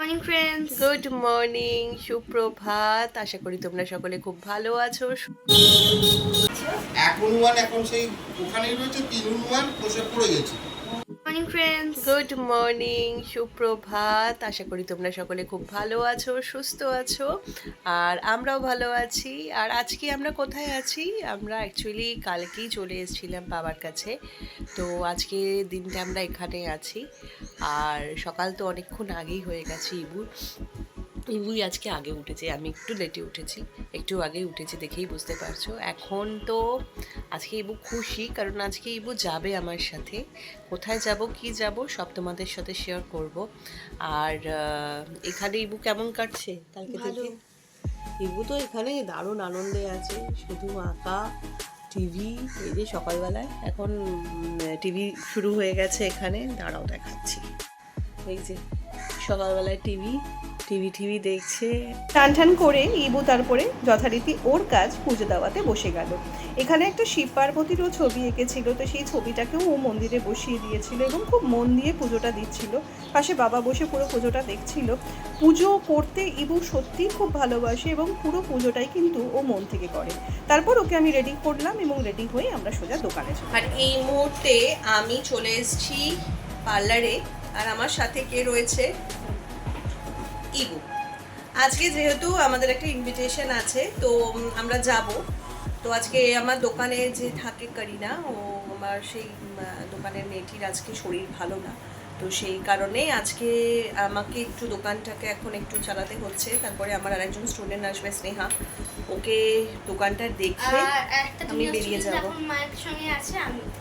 Morning friends good morning সুপ্রভাত। আশা করি তোমরা সকলে খুব ভালো আছো। এখন ওয়ান এখন সেই ওখানেই রয়েছে তিন ওয়ান বসে পড়ে গেছে। মর্নিং ফ্রেন্ডস গুড মর্নিং সুপ্রভাত। আশা করি তোমরা সকলে খুব ভালো আছো, সুস্থ আছো, আর আমরাও ভালো আছি। আর আজকে আমরা কোথায় আছি? আমরা অ্যাকচুয়ালি কালকেই চলে এসেছিলাম বাবার কাছে। তো আজকে দিনটা আমরা এখানে আছি। আর সকাল তো অনেকক্ষণ আগেই হয়ে গেছে ইবুর ইবুই আজকে আগে উঠেছে আমি একটু লেটে উঠেছি একটু আগেই উঠেছি দেখেই বুঝতে পারছ। এখন তো আজকে ইবু খুশি কারণ আজকে ইবু যাবে আমার সাথে। কোথায় যাব কি যাব সব তোমাদের সাথে শেয়ার করব। আর এখানে ইবু কেমন কাটছে কালকে থেকে? ইবু তো এখানে দারুণ আনন্দে আছে শুধু আঁকা টিভি এই যে সকালবেলায়। এখন টিভি শুরু হয়ে গেছে এখানে দাঁড়াও দেখাচ্ছি। এই যে সকালবেলায় টিভি টিভি টিভি দেখছে। টান টান করে ইবু তারপরে যথারীতি ওর কাজ পুজো দেওয়াতে বসে গেল। এখানে একটা শিব পার্বতীরও ছবি এঁকেছিল, তো সেই ছবিটাকেও ও মন্দিরে বসিয়ে দিয়েছিল এবং খুব মন দিয়ে পুজোটা দিচ্ছিল। পাশে বাবা বসে পুরো পুজোটা দেখছিল। পুজো করতে ইবু সত্যিই খুব ভালোবাসে এবং পুরো পুজোটাই কিন্তু ও মন থেকে করে। তারপর ওকে আমি রেডি করলাম এবং রেডি হয়ে আমরা সোজা দোকানে চলে আর এই মুহূর্তে আমি চলে এসেছি পার্লারে। আর আমার সাথে কে রয়েছে? ইবু আজকে যেহেতু আমাদের একটা ইনভিটেশন আছে তো আমরা যাব। তো আজকে আমার দোকানে যে থাকে করিনা ও আমার সেই দোকানের মেয়েটির আজকে শরীর ভালো না। তো সেই কারণে আজকে আমাকে একটু দোকানটাকে এখন একটু চালাতে হচ্ছে। তারপরে আমার আরেকজন স্টুডেন্ট আসবে স্নেহা। ওকে দোকানটা দেখে আমি বেরিয়ে যাব।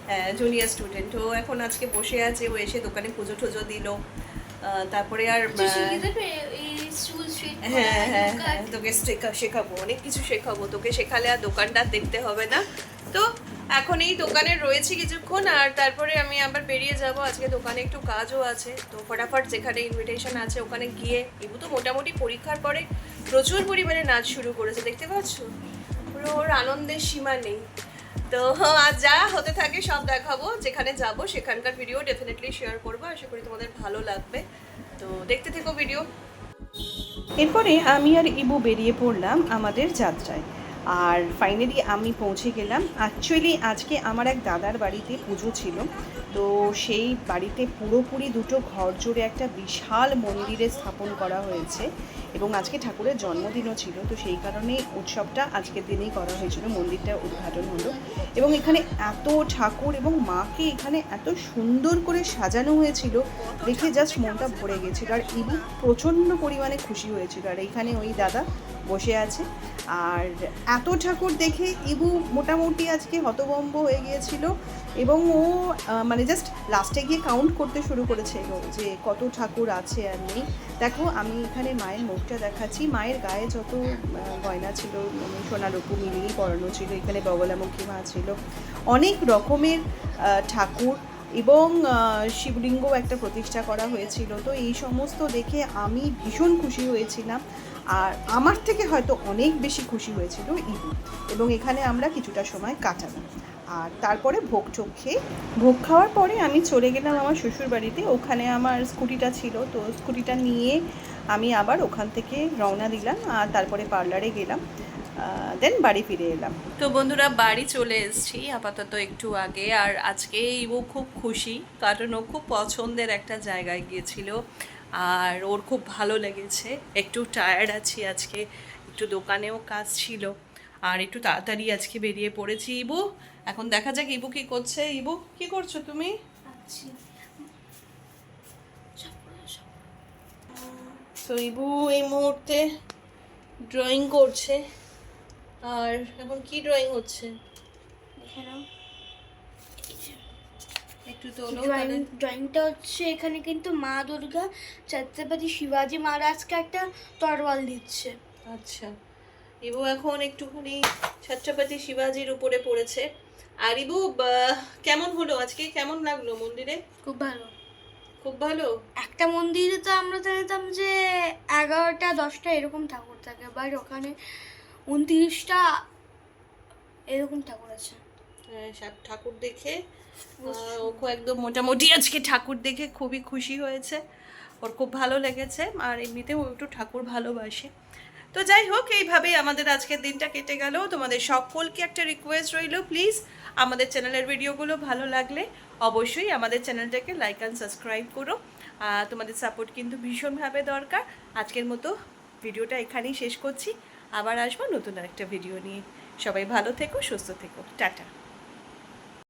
হ্যাঁ জুনিয়র স্টুডেন্ট ও এখন আজকে বসে আছে ও এসে দোকানে পুজো টুজো দিল তারপরে আর চুল স্ট্রেট হ্যাঁ হ্যাঁ হ্যাঁ তোকে শেখাবো অনেক কিছু শেখাবো। তোকে শেখালে আর দোকানটা দেখতে হবে না। তো এখন এই দোকানে রয়েছে কিছুক্ষণ আর তারপরে আমি আবার বেরিয়ে যাব। আজকে দোকানে একটু কাজও আছে তো ফটাফট যেখানে ইনভিটেশন আছে ওখানে গিয়ে এবু তো মোটামুটি পরীক্ষার পরে প্রচুর পরিমাণে নাচ শুরু করেছে দেখতে পাচ্ছ? পুরো ওর আনন্দের সীমা নেই। তো আর যা হতে থাকে সব দেখাবো যেখানে যাব সেখানকার ভিডিও ডেফিনেটলি শেয়ার করব। আশা করি তোমাদের ভালো লাগবে। তো দেখতে থেকো ভিডিও এরপরে আমি আর ইবু বেরিয়ে পড়লাম আমাদের যাত্রায়। আর ফাইনালি আমি পৌঁছে গেলাম। অ্যাকচুয়ালি আজকে আমার এক দাদার বাড়িতে পুজো ছিল। তো সেই বাড়িতে পুরোপুরি দুটো ঘর জুড়ে একটা বিশাল মন্দিরে স্থাপন করা হয়েছে এবং আজকে ঠাকুরের জন্মদিনও ছিল। তো সেই কারণে উৎসবটা আজকের দিনেই করা হয়েছিল। মন্দিরটা উদ্ঘাটন হলো। এবং এখানে এত ঠাকুর এবং মাকে এখানে এত সুন্দর করে সাজানো হয়েছিল, দেখে জাস্ট মনটা ভরে গেছিল আর ইবু প্রচণ্ড পরিমাণে খুশি হয়েছিল। আর এখানে ওই দাদা বসে আছে। আর এত ঠাকুর দেখে ইবু মোটামুটি আজকে হতভম্ব হয়ে গিয়েছিল এবং ও মানে জাস্ট লাস্টে গিয়ে কাউন্ট করতে শুরু করেছিল যে কত ঠাকুর আছে আর নেই। দেখো, আমি এখানে মায়ের মুখটা দেখাচ্ছি। মায়ের গায়ে যত গয়না ছিল মানে সোনা রূপু মিলিয়েই পরানো ছিল। এখানে বগলামুখী মা ছিল অনেক রকমের ঠাকুর এবং শিবলিঙ্গ একটা প্রতিষ্ঠা করা হয়েছিল। তো এই সমস্ত দেখে আমি ভীষণ খুশি হয়েছিলাম। আর আমার থেকে হয়তো অনেক বেশি খুশি হয়েছিল ইবু এবং এখানে আমরা কিছুটা সময় কাটালাম। আর তারপরে ভোগ টোগ খেয়ে, ভোগ খাওয়ার পরে আমি চলে গেলাম আমার শ্বশুর বাড়িতে ওখানে আমার স্কুটিটা ছিল। তো স্কুটিটা নিয়ে আমি আবার ওখান থেকে রওনা দিলাম। আর তারপরে পার্লারে গেলাম। দেন বাড়ি ফিরে এলাম। তো বন্ধুরা বাড়ি চলে এসেছি আপাতত একটু আগে আর আজকে ইবু খুব খুশি কারণ ও খুব পছন্দের একটা জায়গায় গিয়েছিল আর ওর খুব ভালো লেগেছে। একটু টায়ার্ড আছি আজকে একটু দোকানেও কাজ ছিল আর একটু তাড়াতাড়ি আজকে বেরিয়ে পড়েছি। ইবু এখন দেখা যাক ইবু কি করছে। ইবু কি করছ তুমি? আচ্ছা তো ইবু এই মুহূর্তে ড্রয়িং করছে। আর এখন কি ড্রয়িং হচ্ছে? দেখে নাও একটু তোলো ড্রয়িংটা হচ্ছে এখানে কিন্তু মা দুর্গা ছত্রপতি শিবাজি মহারাজকে একটা তরোয়াল দিচ্ছে। আচ্ছা। ইবু এখন একটুখানি ছত্রপতি শিবাজির উপরে পড়েছে। আর ইবু কেমন হলো আজকে? কেমন লাগল মন্দিরে? খুব ভালো। খুব ভালো? একটা মন্দিরে তো আমরা জানতাম যে এগারোটা দশটা এরকম ঠাকুর থাকে বাট ওখানে উনত্রিশটা এরকম ঠাকুর আছে হ্যাঁ, সব ঠাকুর দেখে আহ, ও খুব একদম মোটামুটি আজকে ঠাকুর দেখে খুবই খুশি হয়েছে। ওর খুব ভালো লেগেছে আর এমনিতেও ও একটু ঠাকুর ভালোবাসে। তো যাই হোক এইভাবেই আমাদের আজকের দিনটা কেটে গেল। তোমাদের সকলকে একটা রিকোয়েস্ট রইল প্লিজ আমাদের চ্যানেলের ভিডিওগুলো ভালো লাগলে অবশ্যই আমাদের চ্যানেলটাকে লাইক অ্যান্ড সাবস্ক্রাইব করো। তোমাদের সাপোর্ট কিন্তু ভীষণভাবে দরকার। আজকের মতো ভিডিওটা এখানেই শেষ করছি। আবার আসব নতুন আরেকটা ভিডিও নিয়ে। সবাই ভালো থেকো সুস্থ থেকো। টাটা।